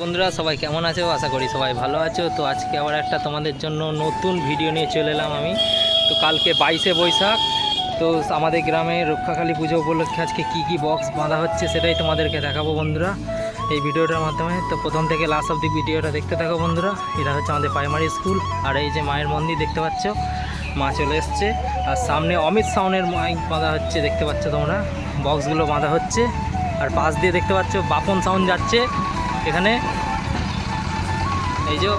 বন্ধুরা, সবাই কেমন আছো? আশা করি সবাই ভালো আছো। তো আজকে আবার একটা তোমাদের জন্য নতুন ভিডিও নিয়ে চলে এলাম আমি। তো কালকে বাইশে বৈশাখ। তো আমাদের গ্রামে রক্ষাকালী পুজো উপলক্ষে আজকে কি কি বক্স বাঁধা হচ্ছে সেটাই তোমাদেরকে দেখাবো বন্ধুরা এই ভিডিওটার মাধ্যমে। তো প্রথম থেকে লাস্ট অব্দি ভিডিওটা দেখতে থাকো বন্ধুরা। এটা হচ্ছে আমাদের প্রাইমারি স্কুল আর এই যে মায়ের মন্দির দেখতে পাচ্ছ, মা চলে এসছে। আর সামনে অমিত সাউনের মাইক বাঁধা হচ্ছে, দেখতে পাচ্ছ তোমরা। বক্সগুলো বাঁধা হচ্ছে। আর পাশ দিয়ে দেখতে পাচ্ছ, বাপন সাউন্ড যাচ্ছে। এখানে এই যে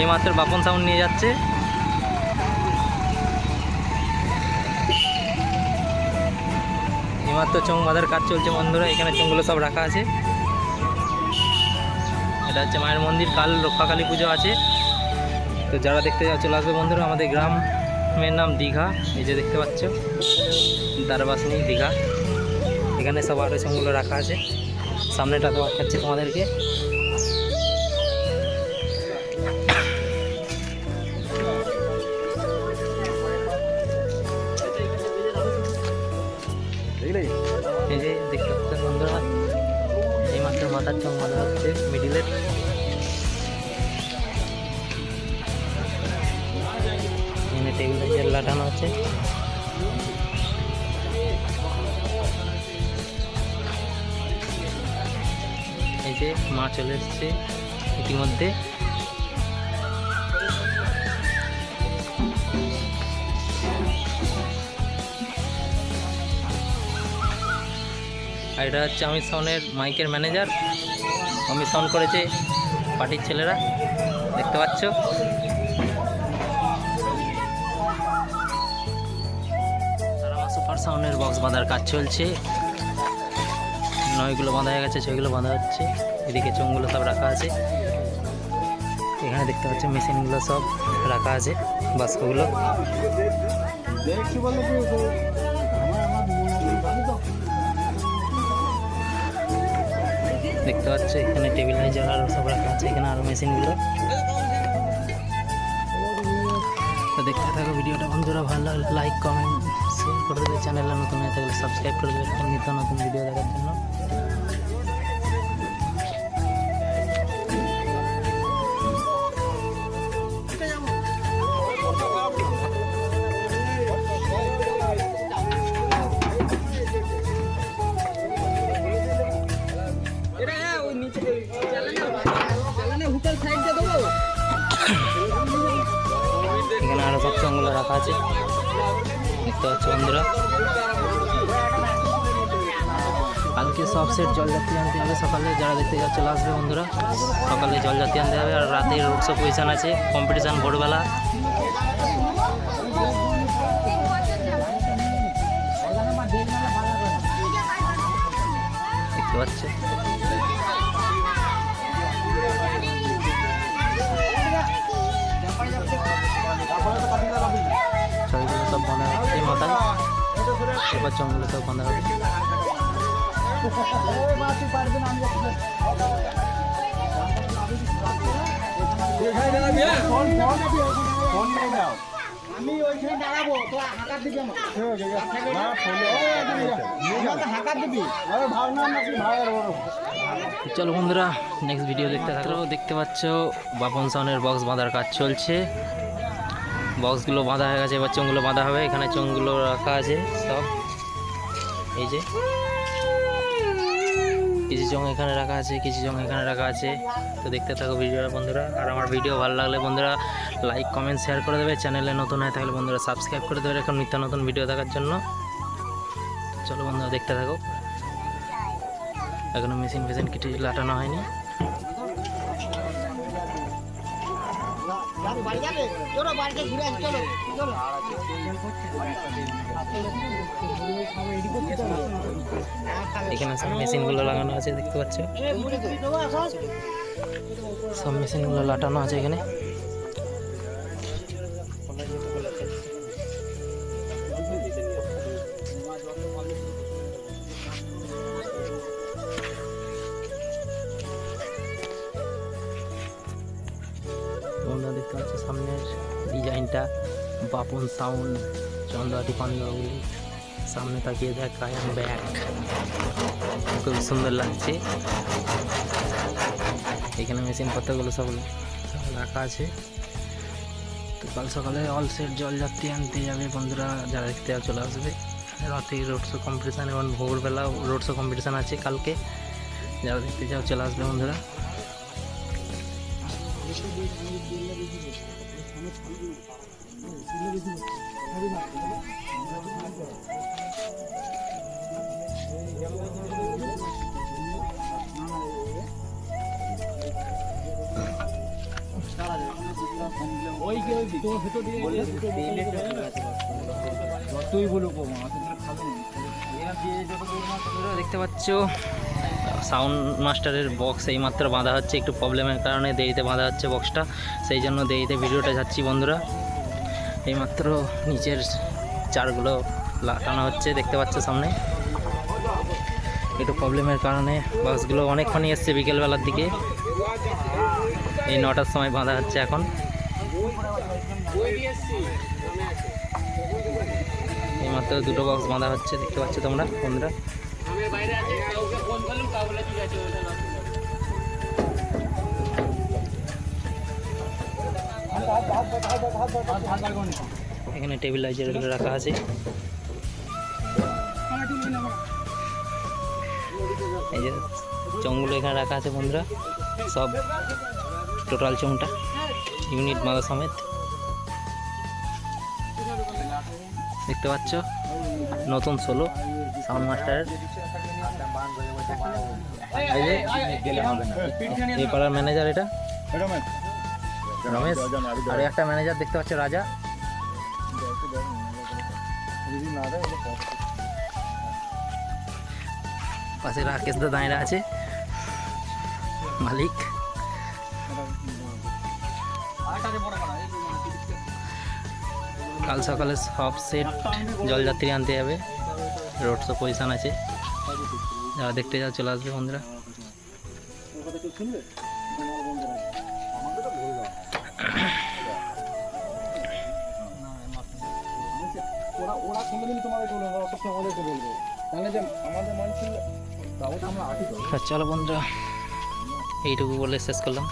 এইমাত্র বাপন সাউন্ড নিয়ে যাচ্ছে। এইমাত্র চোং বাঁধার কাজ চলছে বন্ধুরা, এখানে চোঙগুলো সব রাখা আছে। এটা হচ্ছে মায়ের মন্দির, কাল রক্ষাকালী পুজো আছে। তো যারা দেখতে চলে আসবে বন্ধুরা, আমাদের গ্রামের নাম দীঘা, এই যে দেখতে পাচ্ছ দারবাসনী দীঘা। এখানে সব আরও চোঙগুলো রাখা আছে। সামনেটা তো দেখাচ্ছি তোমাদেরকে। এই যে দেখতে পাচ্ছেন বন্ধুরা এই মাত্র মাথার চোখ মাথা হচ্ছে মিডিলের টেবিলে লাগানো আছে। যে মা চলে এসছে ইতিমধ্যে। আর এটা হচ্ছে অমিত সাউনের মাইকের ম্যানেজার। অমিত সাউন্ড করেছে পার্টির ছেলেরা। দেখতে পাচ্ছ? সুপার সাউন্ডের বক্স বাঁধার কাজ চলছে। নয়গুলো বাঁধা হয়ে গেছে সেগুলো বাঁধা হচ্ছে। এদিকে চোঙগুলো সব রাখা আছে। এখানে দেখতে পাচ্ছ মেশিনগুলো সব রাখা আছে, বাস্কগুলো। দেখতে পাচ্ছ, এখানে টেবিল হাইজার আরও সব রাখা আছে, এখানে আরও মেশিনগুলো। দেখতে থাকো, ভিডিওটা বন্ধুরা ভালো লাগলে লাইক কমেন্ট শেয়ার করে দেবে। চ্যানেলে নতুন হয়ে থাকলে সাবস্ক্রাইব করে দেবে। নিত্য নতুন ভিডিও দেখার জন্য। চঙ্গুলো রাখা আছে। দেখতে পাচ্ছ বন্ধুরা। কালকে সব সেট জলযাত্রী আনতে হবে। সকালে যারা দেখতে যাও চলে আসবে বন্ধুরা, সকালে জলযাত্রী আনতে হবে। আর রাতে উৎসব পজিশন আছে কম্পিটিশান ভোরবেলা। দেখতে পাচ্ছ? চঙ্গুলো সব বাঁধা হবে। চলো বন্ধুরা নেক্সট ভিডিও দেখতে থাকলেও দেখতে পাচ্ছ, বাপন সাউনের বক্স বাঁধার কাজ চলছে। বক্সগুলো বাঁধা হয়ে গেছে, এবার চোঙগুলো বাঁধা হবে, এখানে চোঙগুলো রাখা আছে সব। এই যে। কিছু চোঙ এখানে রাখা আছে, কিছু চোঙ এখানে রাখা আছে। তো দেখতে থাকো ভিডিওটা, বন্ধুরা। আর আমার ভিডিও ভালো লাগলে বন্ধুরা লাইক কমেন্ট শেয়ার করে দেবে। চ্যানেলে নতুন হয়ে থাকলে বন্ধুরা সাবস্ক্রাইব করে দেবে এখন নিত্য নতুন ভিডিও দেখার জন্য। চলো বন্ধুরা, দেখতে থাকো। এখনও মেশিন ফেশিন কিছু লাটানো হয়নি। বাড়ি যাবে? চলো বাড়িতে ঘুরে আসি চলো চলো। এখানে সব মেশিনগুলো লাগানো আছে দেখতে পাচ্ছ? সব মেশিনগুলো লাটানো আছে এখানে। পাচ্ছ সামনের ডিজাইনটা। বাপন সাউন্ড চন্দ্রাটি পান্ডাগুলি সামনে তাকিয়ে দেখ আই ব্যাক। খুব সুন্দর লাগছে। এখানে মেশিন পত্রগুলো সব রাখা আছে। তো কাল সকালে অল সেট জল যাত্রী আনতে যাবে বন্ধুরা, যারা দেখতে চলে আসবে। রাতে রোড শো কম্পিটিশান এবং ভোরবেলা রোড শো কম্পিটিশান আছে কালকে। যারা দেখতে যাও চলে আসবে বন্ধুরা। যতই বলুক দেখতে পাচ্ছ। সাউন্ড মাস্টারের বক্স এইমাত্র বাঁধা হচ্ছে, একটু প্রবলেমের কারণে দেরিতে বাঁধা হচ্ছে বক্সটা, সেই জন্য দেরিতে ভিডিওটা যাচ্ছি বন্ধুরা। এইমাত্র নিচের চারগুলো লাগানো হচ্ছে, দেখতে পাচ্ছ সামনে। একটু প্রবলেমের কারণে বক্সগুলো অনেকক্ষণই এসছে বিকেলবেলার দিকে। এই নটার সময় বাঁধা হচ্ছে এখন। এইমাত্র দুটো বক্স বাঁধা হচ্ছে, দেখতে পাচ্ছ তোমরা, বন্ধুরা? এখানে টেবিলাইজারগুলো রাখা আছে। এই যে চংগুলো এখানে রাখা আছে বন্ধুরা, সব টোটাল চংটা ইউনিট মাদা সমেত। দেখতে পাচ্ছ? নতুন সোলো সাউন্ড মাস্টারের এই পাড়ার ম্যানেজার এটা। রমেশ, আর একটা ম্যানেজার দেখতে পাচ্ছ, রাজা। পাশে রাকেশ দা দাঁড়িয়ে আছে। মালিক। কাল সকালে সব সেট জলযাত্রী আনতে যাবে। রোড শো পজিশন আছে। যারা দেখতে যাও চলে আসবে বন্ধুরা। আছি চলো বন্ধুরা, এইটুকু বলে শেষ করলাম।